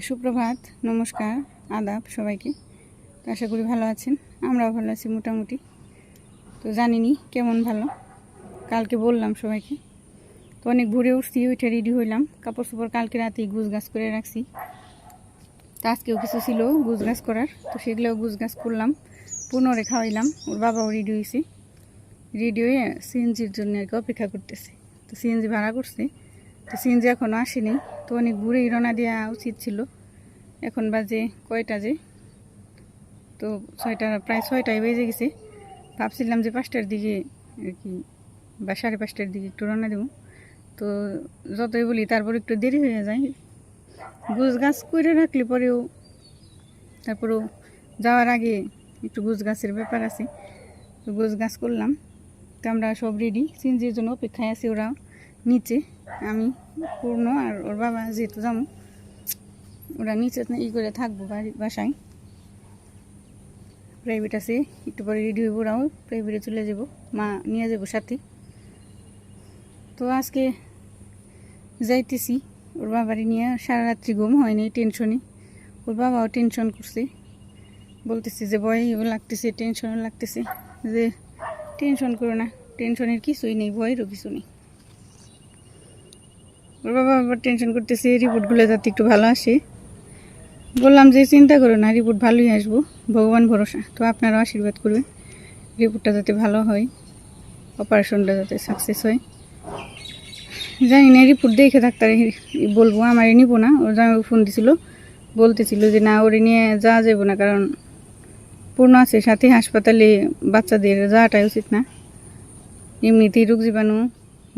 সুপ্রভাত। নমস্কার, আদাব সবাইকে। তো আশা করি ভালো আছেন। আমরাও ভালো আছি মোটামুটি। তো জানিনি কেমন ভালো। কালকে বললাম সবাইকে। তো অনেক ভোরে উঠছি, উঠে রেডি হইলাম। কাপড় চোপড় কালকে রাতেই গুছ গাছ করে রাখছি। তো আজকেও কিছু ছিল গুছ গাছ করার। তো সেগুলোও গুছ গাছ করলাম পুনরে খাওয়াইলাম। ওর বাবাও রেডি হয়েছে রেডি হয়ে সিএনজির জন্য আর কি অপেক্ষা করতেছে। তো সিএনজি ভাড়া করছে। তো সিএনজি এখনও আসেনি। তো অনেক ঘুরেই রওনা দেওয়া উচিত ছিল। এখন বাজে কয়টা যে? তো ছয়টা, প্রায় ছয়টায় বেজে গেছে। ভাবছিলাম যে পাঁচটার দিকে আর কি, বা সাড়ে পাঁচটার দিকে একটু রওনা দেবো। তো যতই বলি, তারপর একটু দেরি হয়ে যায়। গুছ গাছ করে রাখলে পরেও, তারপরেও যাওয়ার আগে একটু গুছ গাছের ব্যাপার আছে। তো গুছ গাছ করলাম। তো আমরা সব রেডি সিনজির জন্য অপেক্ষায় আছি ওরা। নিচে, আমি পূর্ণ আর ওর বাবা যেহেতু যাব ওরা নিচে ই করে থাকব বাড়ি, বাসায়। প্রাইভেট আছে, একটু পরে রেডি হইব ওরাও প্রাইভেটে চলে যাব, মা নিয়ে যাব সাথে। তো আজকে যাইতেছি, ওর বাবারে নিয়ে সারা রাত্রি ঘুম হয়নি টেনশনে ওর বাবাও টেনশন করছে। বলতেছে যে ভয় লাগতেছে টেনশনও লাগতেছে, যে টেনশন করো না টেনশনের কিছুই নেই, ভয়েরও কিছু নেই। ওর বাবা আবার টেনশন করতেছে রিপোর্টগুলো যাতে একটু ভালো আসে। বললাম যে, চিন্তা করো না রিপোর্ট ভালোই আসব, ভগবান ভরসা। তো আপনারাও আশীর্বাদ করবেন রিপোর্টটা যাতে ভালো হয় অপারেশনটা যাতে সাকসেস হয়। জানি না রিপোর্ট দেখে ডাক্তার বলব, আমার নিব না। ওর জামাই ফোন দিছিল, বলতেছিল যে, না, ওরে নিয়ে যাওয়া যাব না, কারণ পূর্ণ আছে, সাথে হাসপাতালে বাচ্চাদের যাওয়াটাই উচিত না। এমনিতেই রোগ জীবাণু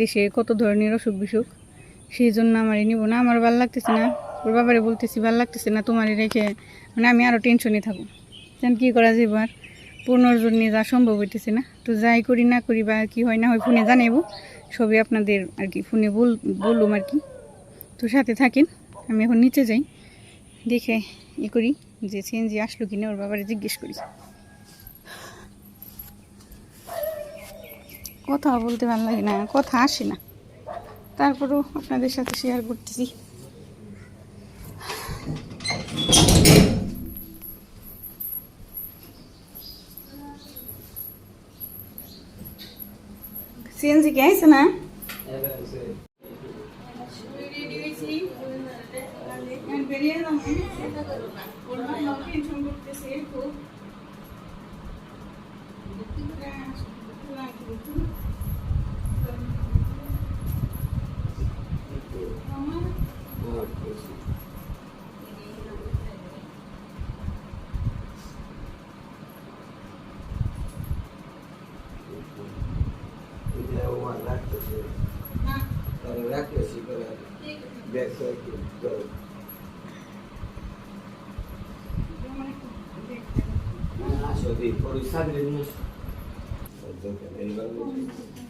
দেশে কত ধরনের অসুখ বিসুখ সেই জন্য আমারই নিব না। আমার ভালো লাগতেছে না। ওর বাবারে বলতেছি, ভালো লাগতেছে না তোমারই রেখে মানে আমি আরও টেনশনে থাকব। যেন কী করা যাবে আর? পূর্ণর জন্য যা সম্ভব হইতেছে না। তো যাই করি না করি বা কী হয় না হয় ফোনে জানাব সবই আপনাদের আর কি ফোনে বল, বললাম আর কি। তো সাথে থাকেন, আমি এখন নিচে যাই। দেখে ই করি যে সিএনজি আসলো কিনা, ওর বাবারে জিজ্ঞেস করি। কথা বলতে ভালো লাগে না, কথা আসে না। তারপরেও আপনাদের সাথে শেয়ার করতেছি। সিএনজি কে আইছে না? বেরিয়ে টেনশন করতেছে খুব তো গেলাম না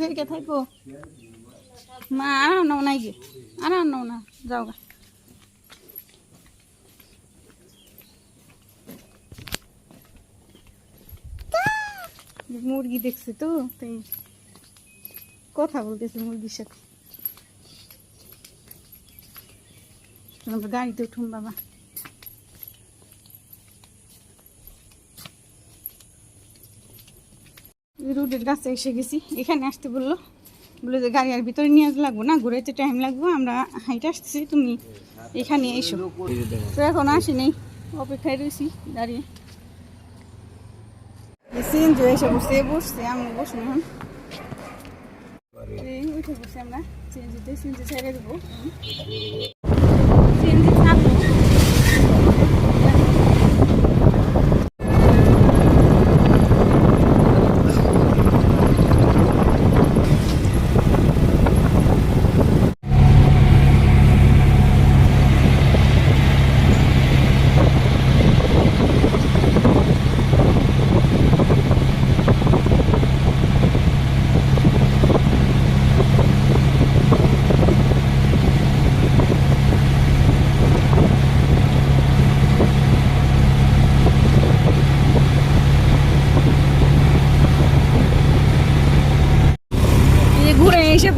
যাও থাকব? মা, আর নাও নাই গে আর নাও না। যাও গা। মুরগি দেখছে তো, তাই কথা বলতেছে মুরগির সাথে। গাড়িতে উঠুন বাবা। রোডের কাছে এসে গেছি। এখানে আসতে বলল বলল যে গাড়ি আর ভিতরে নিয়ে লাগবো না, ঘুরাইতে টাইম লাগবো, আমরা হাইটে আসতেছি, তুমি এখানে এসো। তো এখন আসি নেই, অপেক্ষায় রয়েছি দাঁড়িয়ে। এখন। উঠে আমরা ছেড়ে দেবো সিএনজি থাকব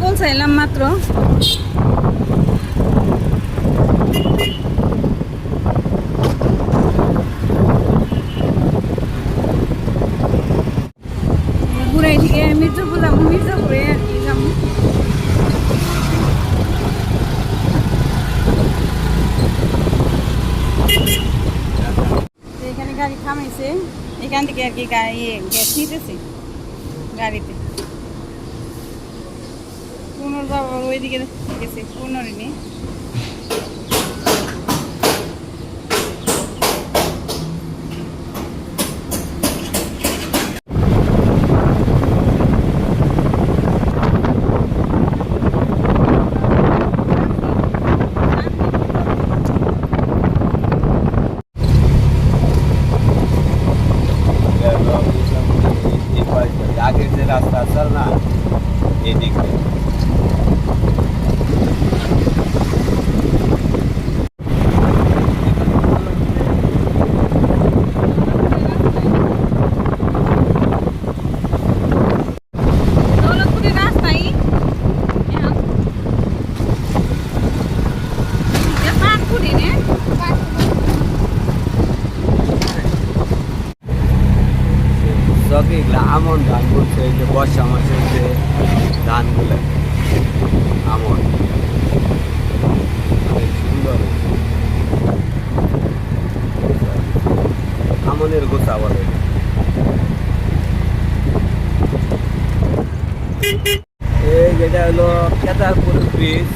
পৌঁছাইলাম মাত্র। থেকে মির্জাপুর মির্জাপুরে আর এখানে গাড়ি থামাইছে এখান থেকে আর কি গাড়ি ইয়ে, গ্যাস নিতেছে গাড়িতে। পুনর বাবা ওইদিকে গেছে পুনরে নিয়ে আগের যে রাস্তা আছে না এদিক দিয়ে। দৌলতপুরের রাস্তায় এখন এটা পানপুরি নে সবই আমন ধান বলছে, এই যে বর্ষা মাসের যে ধানগুলো, আমন। সুন্দর। আমনের গোছা বলে। এই যেটা হলো কেদারপুর ব্রিজ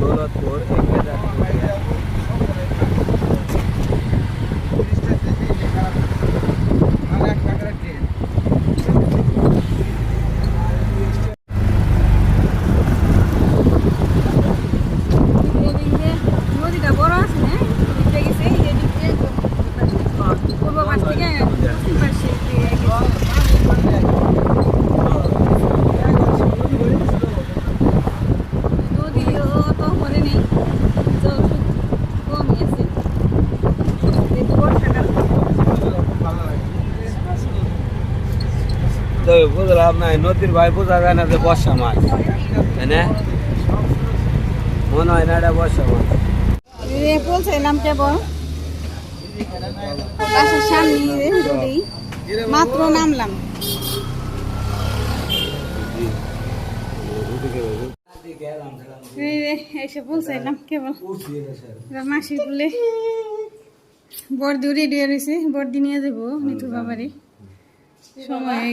দৌলতপুর এই কেদারপুর এদিকে নদীটা বড় আছে না এদিকে গেছে এদিক দিয়ে পূর্ব পাশ থেকে পশ্চিম পাশে দিয়ে গেছে। নদীও তো ভরে নেই জল খুব কমই আছে যেহেতু বর্ষাকাল তো বুঝলাম না নদীর ভাই বোঝা যায় না যে বর্ষা মাছ। মনে হয় না এটা বর্ষা মাছ। মাত্র নামলাম। কেবল মাসি বলে বর্দিও রেডি রয়েছে। বর্দি নিয়ে যাব নিতুর বাবারে। সময়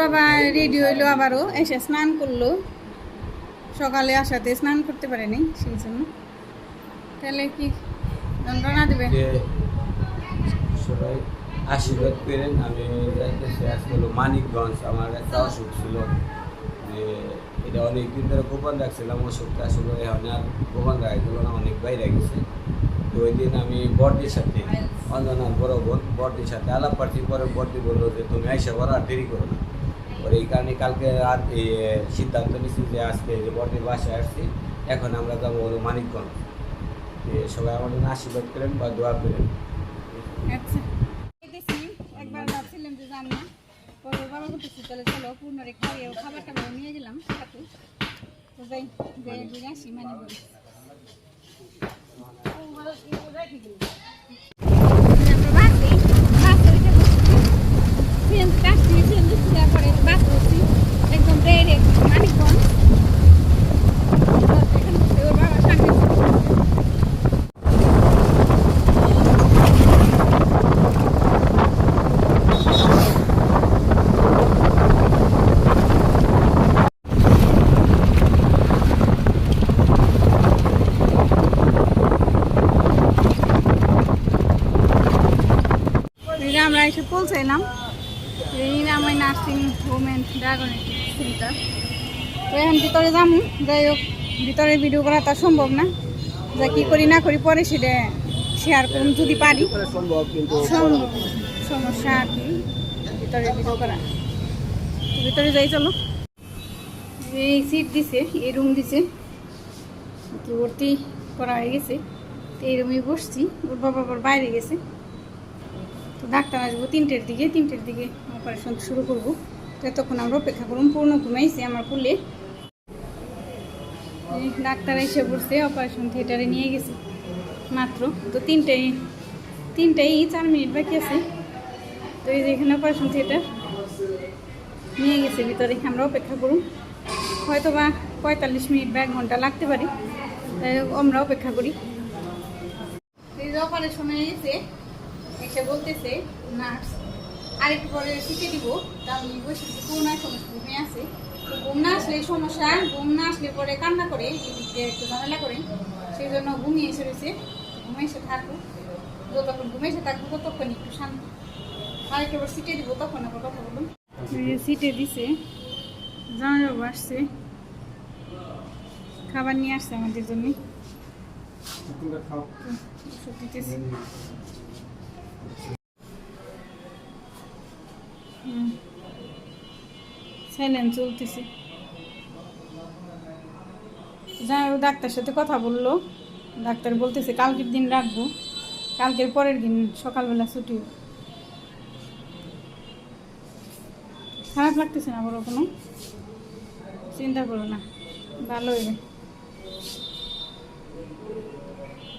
বাবা? রেডি হইল আবারও। এসে স্নান করল। সকালে আসাতে স্নান করতে পারেনি সেই জন্য। তাহলে কি যন্ত্রণা দেবে? সবাই আশীর্বাদ করেন আমি যাইতেছি। আজকে হলো মানিকগঞ্জ আমার একটা অসুখ ছিল। যে এটা অনেক দিন ধরে গোপন রাখছিলাম অসুখটা আসলে এখন আর গোপন রাখছিল না অনেক বাইরে গেছে। তো ওই দিন আমি বর্দির সাথে অঞ্জনার বড় বোন বর্দির সাথে আলাপ পার্টির পরে বর্দি বলল যে তুমি আইসা করো আর দেরি করো না। পরে এই কারণে কালকে রাত এই সিদ্ধান্ত নিচ্ছি যে আজকে যে বর্দির বাসায় আসছি এখন আমরা যাব হলো মানিকগঞ্জ। সবাই আমার জন্য আশীর্বাদ করেন বা দোয়া করেন। আচ্ছা। একবার ভাবছিলাম যে না। পরে ওর বাবা চলো খাবার টাবার নিয়ে গেলাম সাথে। তো যাই ঘুরে আসি বলি আমরা বাসে বাসে উঠে বসছি সিএনজি কাটছি সিএনজি ছিলার পরে বাসে উঠছি একদম ডাইরেক্ট মানিকগঞ্জ এখানে বসে ওর বাবা সামনে এই যে আমরা এসে পৌঁছাইলাম এই নাম ওই নার্সিং অ্যান্ড তো এখন ভিতরে যাম, যাই হোক, ভিতরে ভিডিও করা তো সম্ভব না। যা কি করি না করি, পরে সেটা শেয়ার করুন যদি পারি। সমস্যা আর কি। ভিতরে ভিডিও করা। ভিতরে যাই, চলো। এই সিট দিছে, এই রুম দিছে। কি ভর্তি করা হয়ে গেছে। তো এরকমই বসছি, ওর বাবা আবার বাইরে গেছে। তো ডাক্তার আসব তিনটের দিকে তিনটের দিকে অপারেশন শুরু করব। তখন আমরা অপেক্ষা করুন, পূর্ণ ঘুমাইছি আমার কুলে। ডাক্তার এসে পড়ছে অপারেশন থিয়েটারে নিয়ে গেছে। মাত্র তো তিনটেই তিনটেই চার মিনিট বাকি আছে। তো এই যে এখানে অপারেশন থিয়েটার নিয়ে গেছে, ভিতরে আমরা অপেক্ষা করুন। হয়তো বা পঁয়তাল্লিশ মিনিট বা এক ঘণ্টা লাগতে পারে আমরা অপেক্ষা করি। এই যে অপারেশন গেছে, এসে বলতেছে নার্স আরেকটু পরে শিখে দিব। তা আমি বসেছি কোন সমস্যা ঘুমে আছে। তো ঘুম না আসলে সমস্যা। ঘুম না আসলে পরে কান্না করে একটু ঝামেলা করে। সেই জন্য ঘুমিয়ে এসে রয়েছে। ঘুমে এসে থাকব। যতক্ষণ ঘুমে এসে থাকব ততক্ষণ একটু শান্ত। আরেকটু পর সিটে দিব তখন আবার কথা বলুন সিটে দিছে। জামাইবাবু আসছে। খাবার নিয়ে আসছে আমাদের জন্য। দিতেছি। সাইলেন্ট চলতেছে। জামাইবাবু ডাক্তার সাথে কথা বলল। ডাক্তার বলতেছে, কালকের দিন রাখব। কালকের পরের দিন সকালবেলা ছুটি খারাপ লাগতেছে না বড় কোনো? চিন্তা করো না, ভালো হইবে।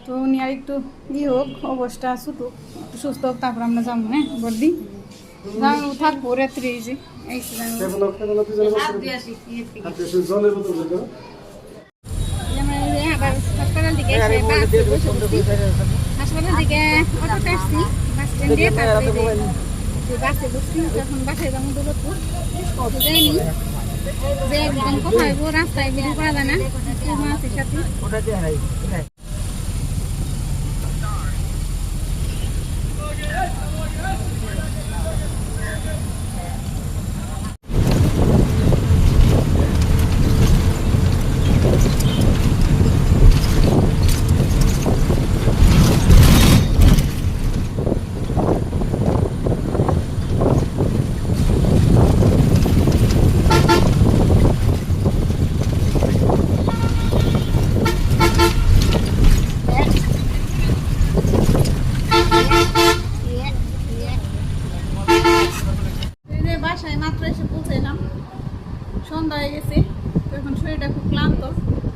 তো উনি আর একটু ই হোক, অবস্থা ছুটুক, একটু সুস্থ হোক, তারপর আমরা যাব হ্যাঁ বর্দি হাসপাতাল অটোতে আসছি বাস স্ট্যান্ডে তারপরে বাসে বসছি যখন বাসায় দৌলতপুর যাইনি। যে একদম কোথায় রাস্তায় বেরিয়ে পড়া যায় না। কেউ সাথে এই যে বাসায় মাত্র এসে পৌঁছাইলাম সন্ধ্যা হয়ে গেছে তো এখন শরীরটা খুব ক্লান্ত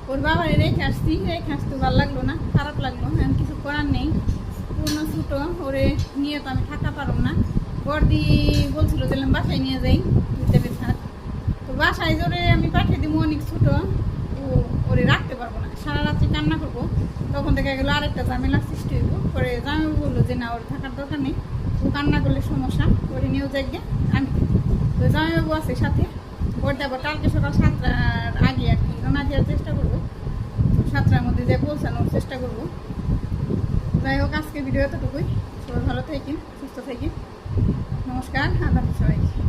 ওর বাবার রেখে আসছি রেখে আসতে ভালো লাগল না খারাপ লাগল এখন কিছু করার নেই পূর্ণ ছোটো ওরে নিয়ে তো আমি থাকা পারব না বর্দি বলছিল বাসায় নিয়ে যাই ভিতরে থাক তো বাসায় জোরে আমি পাঠিয়ে দিব অনেক ছোটো, ও ওরে রাখতে পারব না। সারা রাত্রি কান্না করব। তখন দেখা গেলো আরেকটা ঝামেলা সৃষ্টি হইব। পরে জামাই বলল যে, না, ওর থাকার দরকার নেই। ও কান্না করলে সমস্যা, ওরে নিয়েও যাই গে আমি তো জামাইবাবু আছে সাথে। ওর দেবো কালকে সকাল সাতটার আগে আর কি রওনা দেওয়ার চেষ্টা করব। সাতটার মধ্যে যে পৌঁছানোর চেষ্টা করব। যাই হোক আজকে ভিডিও এতটুকুই। সবাই ভালো থাকেন, সুস্থ থাকেন। নমস্কার আদাব সবাইকে